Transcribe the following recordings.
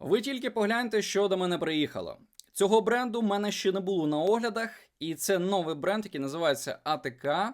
Ви тільки погляньте, що до мене приїхало. Цього бренду в мене ще не було на оглядах, і це новий бренд, який називається ATK,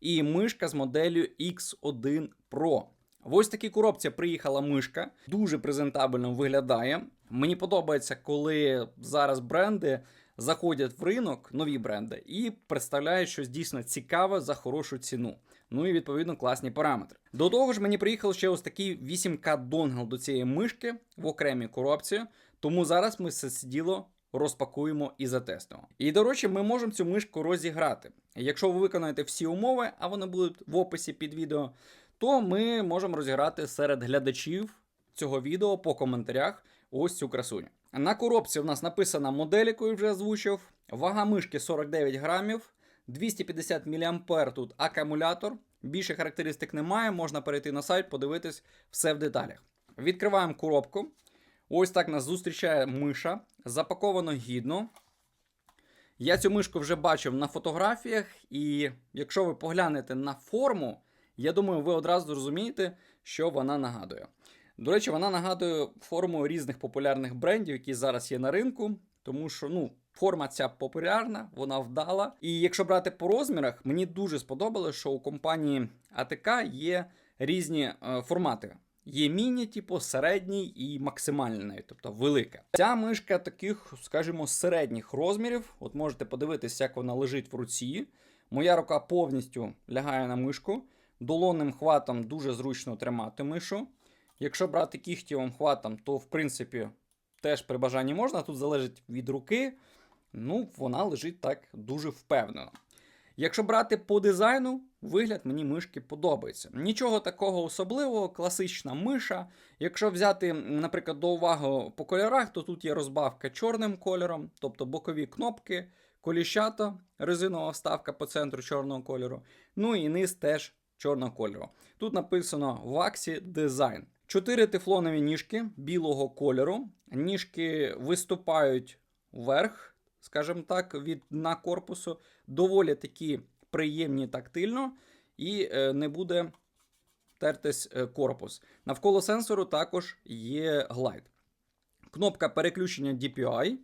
і мишка з моделлю X1 Pro. В ось такій коробці приїхала мишка, дуже презентабельно виглядає. Мені подобається, коли зараз бренди заходять в ринок, нові бренди, і представляють щось дійсно цікаве за хорошу ціну. Ну і відповідно класні параметри. До того ж, мені приїхав ще ось такий 8К донгл до цієї мишки в окремій коробці. Тому зараз ми це діло розпакуємо і затестимо. І до речі, ми можемо цю мишку розіграти. Якщо ви виконаєте всі умови, а вони будуть в описі під відео, то ми можемо розіграти серед глядачів цього відео по коментарях ось цю красуню. На коробці в нас написана модель, яку я вже озвучив. Вага мишки 49 грамів, 250 мА тут акумулятор. Більше характеристик немає, можна перейти на сайт, подивитись все в деталях. Відкриваємо коробку. Ось так нас зустрічає миша. Запаковано гідно. Я цю мишку вже бачив на фотографіях, і якщо ви поглянете на форму, я думаю, ви одразу зрозумієте, що вона нагадує. До речі, вона нагадує форму різних популярних брендів, які зараз є на ринку, тому що ну, форма ця популярна, вона вдала. І якщо брати по розмірах, мені дуже сподобалось, що у компанії АТК є різні е, формати. Є міні, типу, середній і максимальний, тобто велика. Ця мишка таких, скажімо, середніх розмірів. От можете подивитися, як вона лежить в руці. Моя рука повністю лягає на мишку. Долонним хватом дуже зручно тримати мишу. Якщо брати кіхтєвим хватом, то в принципі теж при бажанні можна. Тут залежить від руки. Ну, вона лежить так дуже впевнено. Якщо брати по дизайну, вигляд мені мишки подобається. Нічого такого особливого, класична миша. Якщо взяти, наприклад, до уваги по кольорах, то тут є розбавка чорним кольором, тобто бокові кнопки, коліщата, резинова вставка по центру чорного кольору. Ну і низ теж чорного кольору. Тут написано Waxi Design. Чотири тефлонові ніжки білого кольору. Ніжки виступають вверх, скажімо так, від дна корпусу. Доволі такі приємні тактильно і е, не буде тертись е, корпус. Навколо сенсору також є глайд. Кнопка переключення DPI.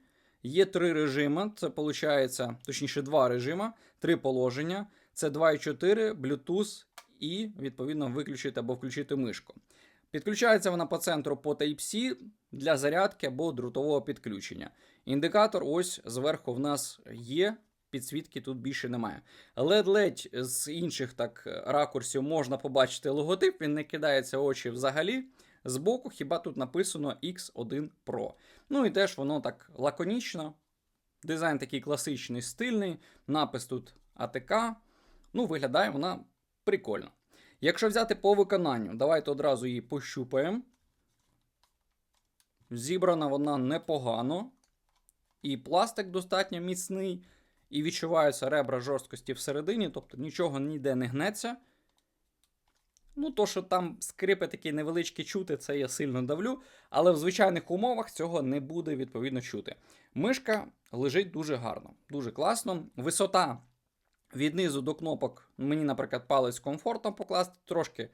Є три режими. Це виходить, точніше, два режими, три положення. Це 2.4, Bluetooth і, відповідно, виключити або включити мишку. Підключається вона по центру по Type-C для зарядки або дротового підключення. Індикатор ось зверху в нас є, підсвітки тут більше немає. ледь з інших так ракурсів можна побачити логотип, він не кидається в очі взагалі. Збоку хіба тут написано X1 Pro. Ну і теж воно так лаконічно. Дизайн такий класичний, стильний, напис тут АТК. Ну, виглядає вона прикольно. Якщо взяти по виконанню, давайте одразу її пощупаємо. Зібрана вона непогано. І пластик достатньо міцний, і відчуваються ребра жорсткості всередині, тобто нічого ніде не гнеться. Ну, то, що там скрипи такі невеличкі чути, це я сильно давлю, але в звичайних умовах цього не буде відповідно чути. Мишка лежить дуже гарно, дуже класно. Висота від низу до кнопок, мені, наприклад, палець комфортно покласти. Трошки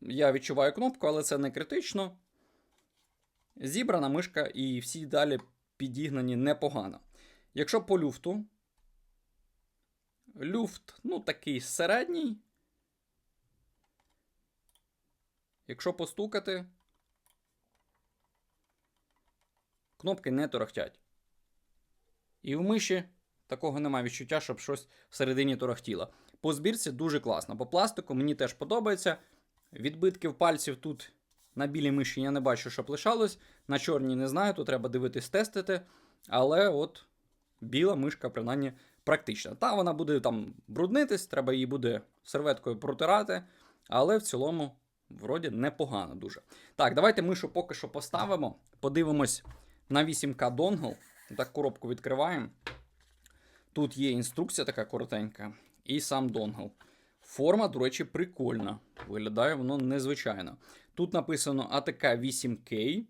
я відчуваю кнопку, але це не критично. Зібрана мишка і всі далі підігнані непогано. Якщо по люфту, люфт, ну, такий середній. Якщо постукати, кнопки не торохтять. І в миші такого немає відчуття, щоб щось всередині торохтіло. По збірці дуже класно. По пластику мені теж подобається. Відбитків пальців тут на білій миші я не бачу, щоб лишалось. На чорній не знаю, тут треба дивитись, тестити. Але от біла мишка, принаймні, практична. Та вона буде там бруднитись, треба її буде серветкою протирати. Але в цілому, вроді, непогано дуже. Так, давайте мишу поки що поставимо. Подивимось на 8К донгл. Так, коробку відкриваємо. Тут є інструкція така коротенька, і сам донгл. Форма, до речі, прикольна. Виглядає воно незвичайно. Тут написано ATK 8K.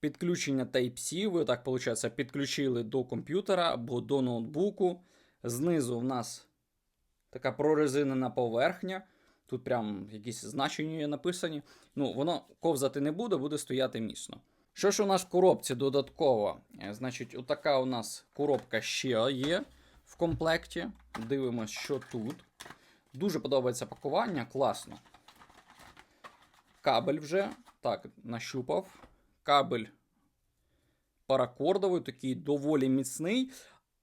Підключення Type-C. Ви так, виходить, підключили до комп'ютера або до ноутбуку. Знизу в нас така прорезинена поверхня. Тут прям якісь значення є написані. Ну, воно ковзати не буде, буде стояти міцно. Що ж у нас в коробці додатково? Е, Значить, отака у нас коробка ще є в комплекті. Дивимось, що тут. Дуже подобається пакування, класно. Кабель вже. Так, нащупав. Кабель паракордовий, такий доволі міцний.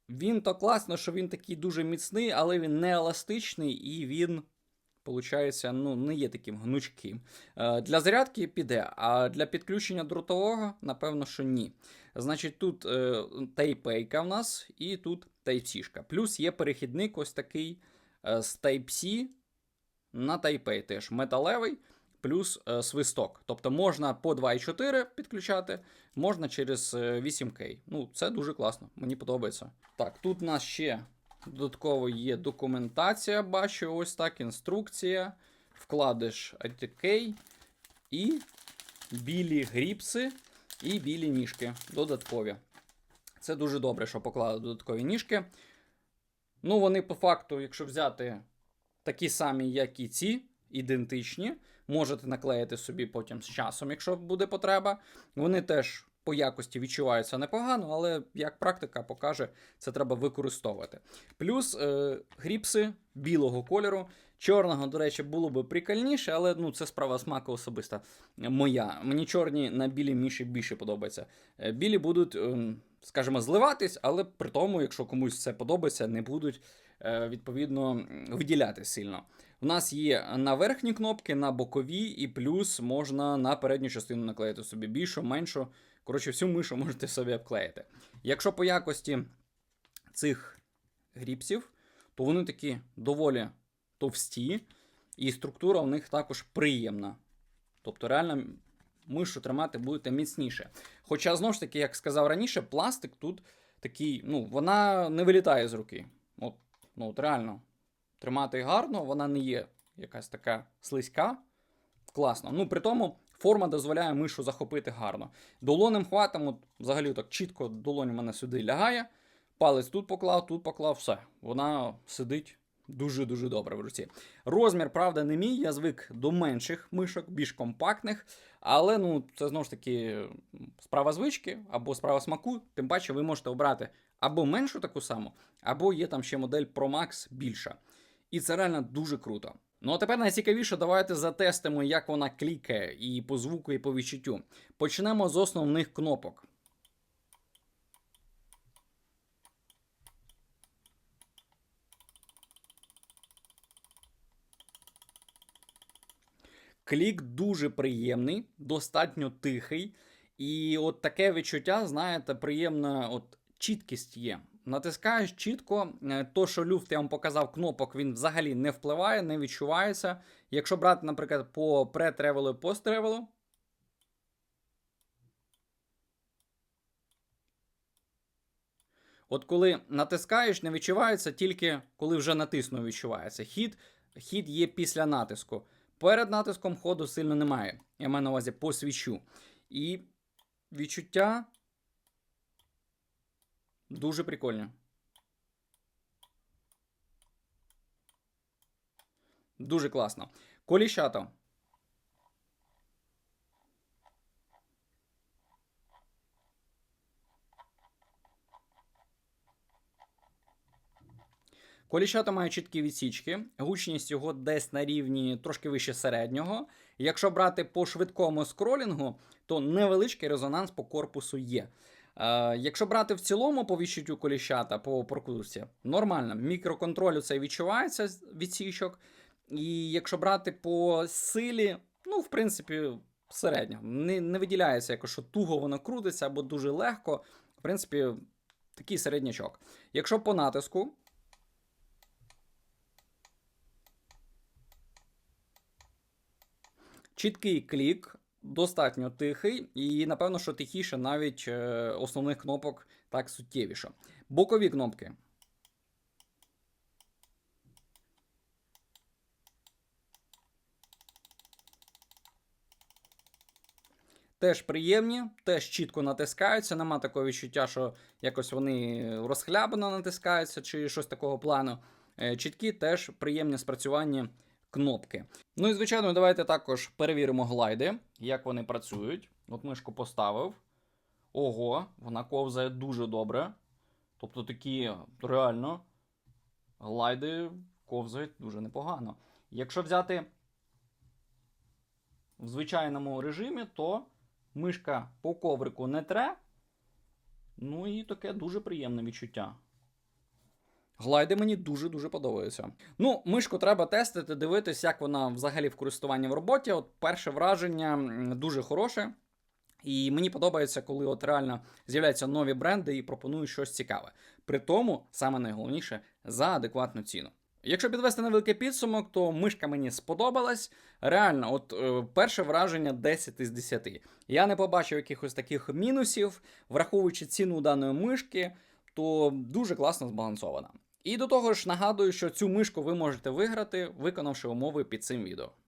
Він то класно, що він такий дуже міцний, але він не еластичний і він, виходить, ну, не є таким гнучким. Е, Для зарядки піде, а для підключення дротового, напевно, що ні. Значить, тут е, Type-A в нас і тут Type-C. Плюс є перехідник ось такий е, з Type-C на Type-A теж металевий. Плюс е, свисток. Тобто можна по 2,4 підключати, можна через е, 8К. Ну, це дуже класно, мені подобається. Так, тут у нас ще додатково є документація, бачу, ось так, інструкція. Вкладиш ATK і білі гріпси і білі ніжки додаткові. Це дуже добре, що поклали додаткові ніжки. Ну, вони по факту, якщо взяти такі самі, як і ці, ідентичні. Можете наклеїти собі потім з часом, якщо буде потреба. Вони теж по якості відчуваються непогано, але як практика покаже, це треба використовувати. Плюс е, гріпси білого кольору. Чорного, до речі, було би прикольніше, але ну, це справа смаку особиста моя. Мені чорні на білі міші більше подобаються. Е, Білі будуть, е, скажімо, зливатись, але при тому, якщо комусь це подобається, не будуть е, відповідно виділяти сильно. У нас є на верхні кнопки, на бокові, і плюс можна на передню частину наклеїти собі більшу, меншу. Коротше, всю мишу можете собі обклеїти. Якщо по якості цих гріпсів, то вони такі доволі товсті, і структура у них також приємна. Тобто, реально, мишу тримати будете міцніше. Хоча, знову ж таки, як сказав раніше, пластик тут такий, ну, вона не вилітає з руки. От, ну, от реально тримати гарно, вона не є якась така слизька. Класно. Ну, при тому форма дозволяє мишу захопити гарно. Долоним хватом, от, взагалі так чітко долонь в мене сюди лягає. Палець тут поклав, тут поклав, все. Вона сидить дуже-дуже добре в руці. Розмір, правда, не мій. Я звик до менших мишок, більш компактних. Але ну, це знову ж таки справа звички або справа смаку. Тим паче, ви можете обрати або меншу таку саму, або є там ще модель Pro Max більша. І це реально дуже круто. Ну а тепер найцікавіше, давайте затестимо, як вона клікає і по звуку, і по відчуттю. Почнемо з основних кнопок. Клік дуже приємний, достатньо тихий. І от таке відчуття, знаєте, приємна от чіткість є. Натискаєш чітко, е, то, що люфт я вам показав кнопок, він взагалі не впливає, не відчувається. Якщо брати, наприклад, по пре-тревелу і пост-тревелу, От коли натискаєш, не відчувається, тільки коли вже натиснув, відчувається. Хід, хід є після натиску. Перед натиском ходу сильно немає. Я маю на увазі по свічу. І відчуття дуже прикольне. Дуже класно. Коліщато. Коліщата має чіткі відсічки, гучність його десь на рівні трошки вище середнього. Якщо брати по швидкому скролінгу, то невеличкий резонанс по корпусу є. Е, якщо брати в цілому по відчуттю коліщата по прокрутці, нормально. Мікроконтролю це відчувається відсічок. І якщо брати по силі, ну, в принципі, середньо. Не, не виділяється, якось, що туго воно крутиться або дуже легко. В принципі, такий середнячок. Якщо по натиску. Чіткий клік, достатньо тихий, і напевно, що тихіше навіть е, основних кнопок так суттєвіше. Бокові кнопки. Теж приємні, теж чітко натискаються. Нема такого відчуття, що якось вони розхлябано натискаються чи щось такого плану. Е, Чіткі теж приємне спрацювання кнопки. Ну і звичайно, давайте також перевіримо глайди, як вони працюють. От мишку поставив. Ого, вона ковзає дуже добре. Тобто такі реально глайди ковзають дуже непогано. Якщо взяти в звичайному режимі, то мишка по коврику не тре. Ну і таке дуже приємне відчуття. Глайди мені дуже-дуже подобаються. Ну, мишку треба тестити, дивитись, як вона взагалі в користуванні в роботі. От перше враження дуже хороше. І мені подобається, коли от реально з'являються нові бренди і пропонують щось цікаве. При тому, саме найголовніше, за адекватну ціну. Якщо підвести невеликий підсумок, то мишка мені сподобалась. Реально, от е, перше враження 10 із 10. Я не побачив якихось таких мінусів, враховуючи ціну даної мишки, то дуже класно збалансована. І до того ж нагадую, що цю мишку ви можете виграти, виконавши умови під цим відео.